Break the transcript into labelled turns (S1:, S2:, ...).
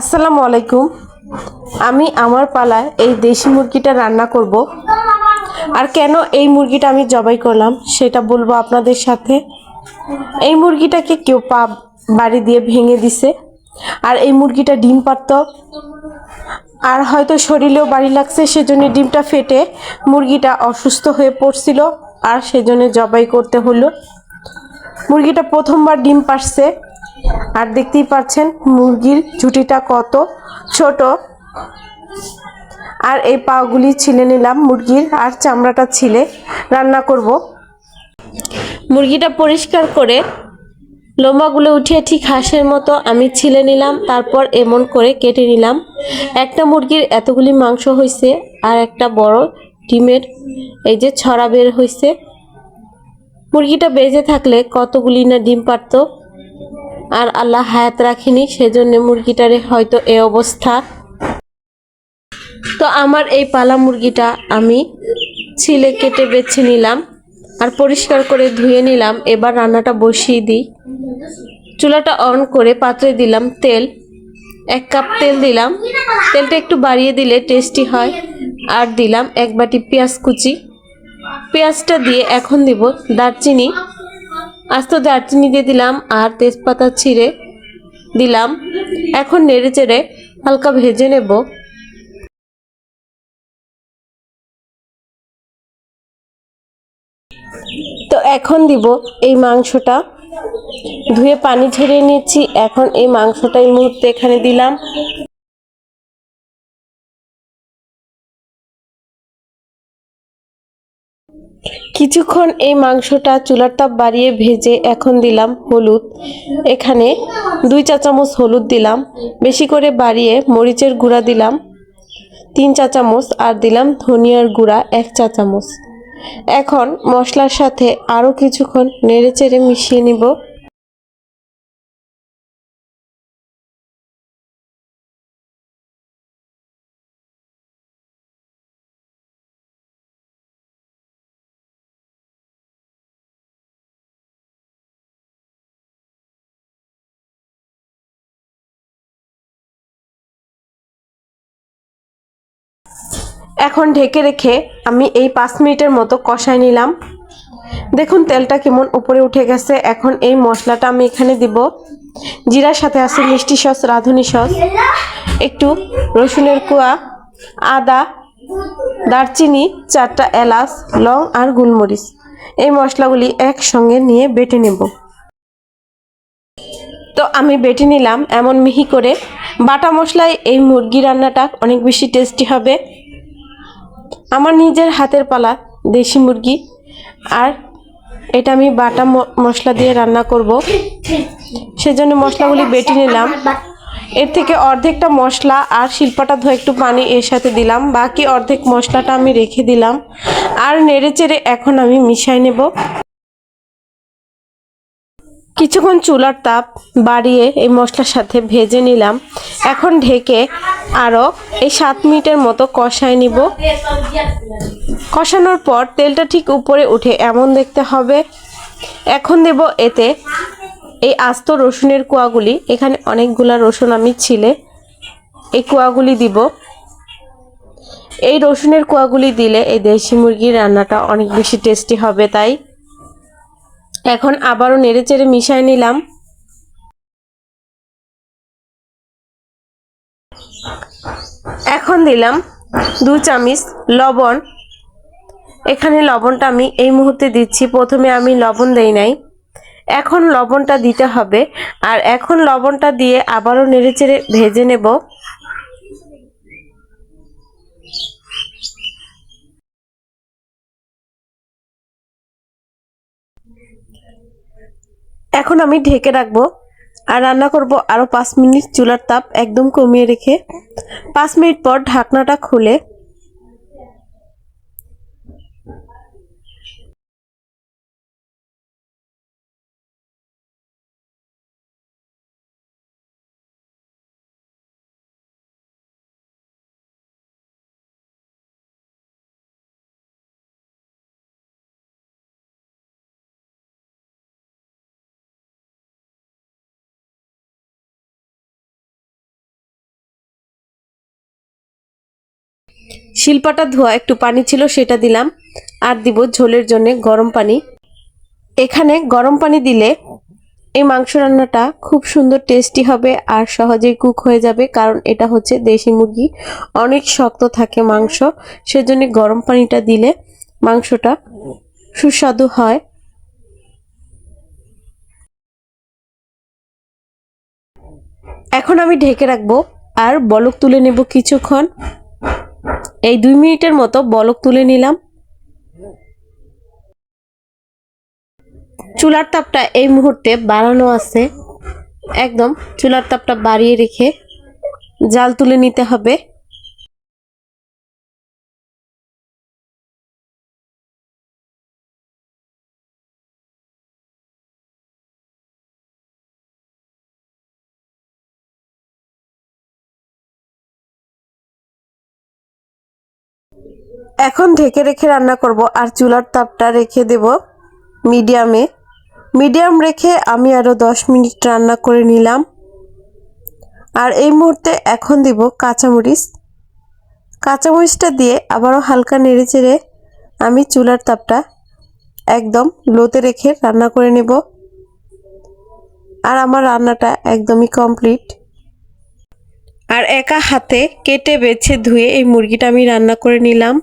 S1: আসসালামু আলাইকুম। আমি আমার পালায় এই দেশি মুরগিটা রান্না করব। আর কেন এই মুরগিটা আমি জবাই করলাম, সেটা বলব আপনাদের সাথে। এই মুরগিটাকে কেউ পা বাড়ি দিয়ে ভেঙে দিছে। আর এই মুরগিটা ডিম পারত আর হয়তো শরীরেও বাড়ি লাগছে, সেজন্য ডিমটা ফেটে মুরগিটা অসুস্থ হয়ে পড়ছিল, আর সেজন্য জবাই করতে হলো। মুরগিটা প্রথমবার ডিম পারছে আর দেখতেই পাচ্ছেন মুরগির ঝুটিটা কত ছোট। আর এই পাগুলি ছিলে নিলাম মুরগির, আর চামড়াটা ছিলে। রান্না করব। মুরগিটা পরিষ্কার করে লোমাগুলো উঠিয়ে ঠিক হাঁসের মতো আমি ছিলে নিলাম, তারপর এমন করে কেটে নিলাম। একটা মুরগির এতগুলি মাংস হয়েছে আর একটা বড় ডিমের এই যে ছড়া বের হয়েছে মুরগিটা বেঁচে থাকলে কতগুলি না ডিম পারতো আর আল্লাহ হায়াত রাখিনি, সেজন্য মুরগিটারে হয়তো এ অবস্থা। তো আমার এই পালা মুরগিটা আমি ছিলে কেটে বেছে নিলাম আর পরিষ্কার করে ধুয়ে নিলাম। এবার রান্নাটা বসিয়ে দিই। চুলাটা অন করে পাত্রে দিলাম তেল। এক কাপ তেল দিলাম। তেলটা একটু বাড়িয়ে দিলে টেস্টি হয়। আর দিলাম এক বাটি পেঁয়াজ কুচি। পেঁয়াজটা দিয়ে এখন দিব দারচিনি। আস্ত দারচিনি দিয়ে দিলাম আর তেজপাতা ছিঁড়ে দিলাম। এখন নেড়ে চেড়ে হালকা ভেজে নেব। তো এখন দিব এই মাংসটা। ধুয়ে পানি ঝরিয়ে নিচ্ছি এখন এই মাংসটা এই মুহূর্তে এখানে দিলাম। কিছুক্ষণ এই মাংসটা চুলার তাপ বাড়িয়ে ভেজে এখন দিলাম হলুদ। এখানে দুই চা চামচ হলুদ দিলাম, বেশি করে বাড়িয়ে মরিচের গুঁড়া দিলাম, তিন চা চামচ, আর দিলাম ধনিয়ার গুঁড়া, এক চা চামচ। এখন মশলার সাথে আরও কিছুক্ষণ নেড়ে চেড়ে মিশিয়ে নিব। এখন ঢেকে রেখে আমি এই পাঁচ মিনিটের মতো কষাই নিলাম। দেখুন তেলটা কেমন উপরে উঠে গেছে। এখন এই মশলাটা আমি এখানে দিব। জিরার সাথে আছে মিষ্টি সস, রাঁধুনি সস, একটু রসুনের কুয়া, আদা, দারচিনি, চারটা এলাচ, লং আর গোলমরিচ। এই মশলাগুলি একসঙ্গে নিয়ে বেটে নেব। তো আমি বেটে নিলাম এমন মিহি করে। বাটা মশলায় এই মুরগি রান্নাটা অনেক বেশি টেস্টি হবে। আমার নিজের হাতের পালা, দেশি মুরগি, আর এটা আমি বাটা মশলা দিয়ে রান্না করব। সেজন্য মশলাগুলি বেটে নিলাম। এর থেকে অর্ধেকটা মশলা আর শিল্পাটা ধোয়া একটু পানি এর সাথে দিলাম। বাকি অর্ধেক মশলাটা আমি রেখে দিলাম। আর নেড়ে চেড়ে এখন আমি মিশাই নেব। কিছুক্ষণ চুলার তাপ বাড়িয়ে এই মশলার সাথে ভেজে নিলাম। এখন ঢেকে আরও এই সাত মিনিটের মতো কষায় নিব। কষানোর পর তেলটা ঠিক উপরে উঠে এমন দেখতে হবে। এখন দেব এতে এই আস্ত রসুনের কোয়াগুলি। এখানে অনেকগুলা রসুন আমি ছিলে এই কোয়াগুলি দিব। এই রসুনের কোয়াগুলি দিলে এই দেশি মুরগির রান্নাটা অনেক বেশি টেস্টি হবে তাই। এখন আবারও নেড়ে চেড়ে মিশাই নিলাম। এখন দিলাম দু চামচ লবণ। এখানে লবণটা আমি এই মুহূর্তে দিচ্ছি। প্রথমে আমি লবণ দেই নাই। এখন লবণটা দিতে হবে। আর এখন লবণটা দিয়ে আবারও নেড়েচেড়ে ভেজে নেব। এখন আমি ঢেকে রাখব আর রান্না করব আরও পাঁচ মিনিট চুলার তাপ একদম কমিয়ে রেখে। পাঁচ মিনিট পর ঢাকনাটা খুলে শিলপাটা ধোয়া, একটু পানি ছিল, সেটা দিলাম। আর দিব ঝোলের জন্য গরম পানি। এখানে গরম পানি দিলে এই মাংস রান্নাটা খুব সুন্দর টেস্টি হবে আর সহজেই কুক হয়ে যাবে, কারণ এটা হচ্ছে দেশি মুরগি। অনেক শক্ত থাকে মাংস, সেজন্য গরম পানিটা দিলে মাংসটা সুস্বাদু হয়। এখন আমি ঢেকে রাখব, আর বলক তুলে নেব কিছুক্ষণ। এই দুই মিনিটের মতো বলক তুলে নিলাম। চুলার তাপটা এই মুহূর্তে বাড়ানো আছে। একদম চুলার তাপটা বাড়িয়ে রেখে জাল তুলে নিতে হবে। এখন ঢেকে রেখে রান্না করব আর চুলার তাপটা রেখে দেব মিডিয়ামে। মিডিয়াম রেখে আমি আরও দশ মিনিট রান্না করে নিলাম। আর এই মুহূর্তে এখন দিব কাঁচামরিচ। কাঁচামরিচটা দিয়ে আবারও হালকা নেড়ে চেড়ে আমি চুলার তাপটা একদম লোতে রেখে রান্না করে নেব। আর আমার রান্নাটা একদমই কমপ্লিট। আর একা হাতে কেটে বেছে ধুয়ে এই মুরগিটা আমি রান্না করে নিলাম।